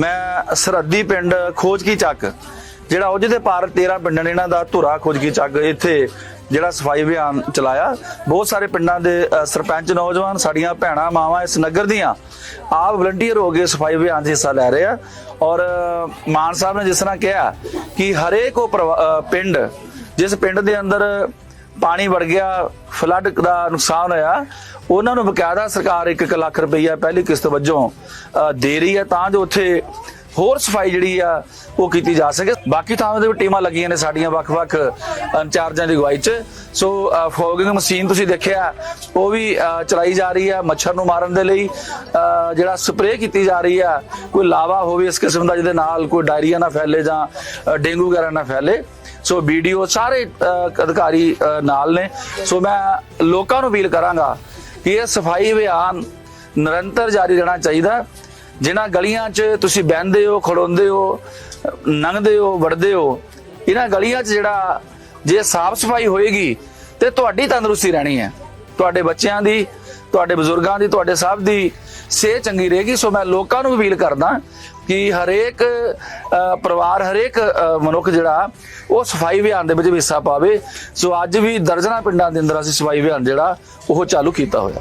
ਮੈਂ ਸਰਹੱਦੀ ਪਿੰਡ ਖੋਜਕੀ ਚੱਕ, ਜਿਹੜਾ ਉਹਦੇ ਦੇ ਪਾਰ 13 ਪਿੰਡਾਂ ਨੇ ਇਹਨਾਂ ਦਾ ਧੁਰਾ ਖੋਜਕੀ ਚੱਕ, ਇੱਥੇ ਜਿਹੜਾ ਸਫ਼ਾਈ ਅਭਿਆਨ ਚਲਾਇਆ। ਬਹੁਤ ਸਾਰੇ ਪਿੰਡਾਂ ਦੇ ਸਰਪੰਚ ਨੌਜਵਾਨ, ਸਾਡੀਆਂ ਭੈਣਾਂ, ਮਾਵਾਂ ਇਸ ਨਗਰ ਦੀਆਂ ਆਪ ਵਲੰਟੀਅਰ ਹੋ ਕੇ ਸਫ਼ਾਈ ਅਭਿਆਨ 'ਚ ਹਿੱਸਾ ਲੈ ਰਹੇ ਆ। ਔਰ ਮਾਨ ਸਾਹਿਬ ਨੇ ਜਿਸ ਤਰ੍ਹਾਂ ਕਿਹਾ ਕਿ ਹਰੇਕ ਉਹ ਪਰਿਵਾ- ਪਿੰਡ, ਜਿਸ ਪਿੰਡ ਦੇ ਅੰਦਰ ਪਾਣੀ ਵੜ ਗਿਆ ਫਲੱਡ ਦਾ ਨੁਕਸਾਨ ਹੋਇਆ। ਉਹਨਾਂ ਨੂੰ ਬਕਾਇਦਾ ਸਰਕਾਰ 1 ਲੱਖ ਰੁਪਈਆ ਪਹਿਲੀ ਕਿਸ਼ਤ ਵਜੋਂ ਦੇ ਰਹੀ ਹੈ ਤਾਂ ਜੋ ਉੱਥੇ ਹੋਰ ਸਫ਼ਾਈ ਜਿਹੜੀ ਆ ਉਹ ਕੀਤੀ ਜਾ ਸਕੇ। ਬਾਕੀ ਥਾਵਾਂ ਤੇ ਵੀ ਟੀਮਾਂ ਲੱਗੀਆਂ ਨੇ ਸਾਡੀਆਂ ਵੱਖ-ਵੱਖ ਇੰਚਾਰਜਾਂ ਦੀ ਅਗਵਾਈ 'ਚ। ਸੋ ਫੋਗਿੰਗ ਮਸ਼ੀਨ ਤੁਸੀਂ ਦੇਖਿਆ ਉਹ ਵੀ ਚਲਾਈ ਜਾ ਰਹੀ ਆ ਮੱਛਰ ਨੂੰ ਮਾਰਨ ਦੇ ਲਈ। ਅ, ਜਿਹੜਾ ਸਪਰੇਅ ਕੀਤੀ ਜਾ ਰਹੀ ਆ ਕੋਈ ਲਾਵਾ ਹੋਵੇ ਇਸ ਕਿਸਮ ਦਾ ਜਿਹਦੇ ਨਾਲ ਕੋਈ ਡਾਇਰੀਆ ਨਾ ਫੈਲੇ ਜਾਂ ਡੇਂਗੂ ਵਗੈਰਾ ਨਾ ਫੈਲੇ। ਸੋ ਵੀਡੀਓ ਸਾਰੇ ਅਧਿਕਾਰੀ ਨਾਲ ਨੇ। ਸੋ ਮੈਂ ਲੋਕਾਂ ਨੂੰ ਅਪੀਲ ਕਰਾਂਗਾ ਕਿ ਇਹ ਸਫ਼ਾਈ ਅਭਿਆਨ ਨਿਰੰਤਰ ਜਾਰੀ ਰਹਿਣਾ ਚਾਹੀਦਾ। ਜਿਨ੍ਹਾਂ ਗਲੀਆਂ 'ਚ ਤੁਸੀਂ ਬਹਿੰਦੇ ਹੋ ਖੜੋਂਦੇ ਹੋ ਅ, ਲੰਘਦੇ ਹੋ ਵੜਦੇ ਹੋ ਇਹਨਾਂ ਗਲੀਆਂ 'ਚ ਜਿਹੜਾ ਜੇ ਸਾਫ਼ ਸਫ਼ਾਈ ਹੋਏਗੀ ਤੇ ਤੁਹਾਡੀ ਤੰਦਰੁਸਤੀ ਰਹਿਣੀ ਹੈ। ਤੁਹਾਡੇ ਬੱਚਿਆਂ ਦੀ ਤੁਹਾਡੇ ਬਜ਼ੁਰਗਾਂ ਦੀ, ਤੁਹਾਡੇ ਸਭ ਦੀ ਸਿਹਤ ਚੰਗੀ ਰਹੇਗੀ। ਸੋ ਮੈਂ ਲੋਕਾਂ ਨੂੰ ਅਪੀਲ ਕਰਦਾ ਕਿ ਹਰੇਕ ਪਰਿਵਾਰ, ਹਰੇਕ ਮਨੁੱਖ ਜਿਹੜਾ, ਉਹ ਸਫ਼ਾਈ ਅਭਿਆਨ ਦੇ ਵਿੱਚ ਹਿੱਸਾ ਪਾਵੇ। ਸੋ ਅੱਜ ਵੀ ਦਰਜਨਾ ਪਿੰਡਾਂ ਦੇ ਅੰਦਰ ਅਸੀਂ ਸਫ਼ਾਈ ਅਭਿਆਨ ਜਿਹੜਾ, ਉਹ ਚਾਲੂ ਕੀਤਾ ਹੋਇਆ।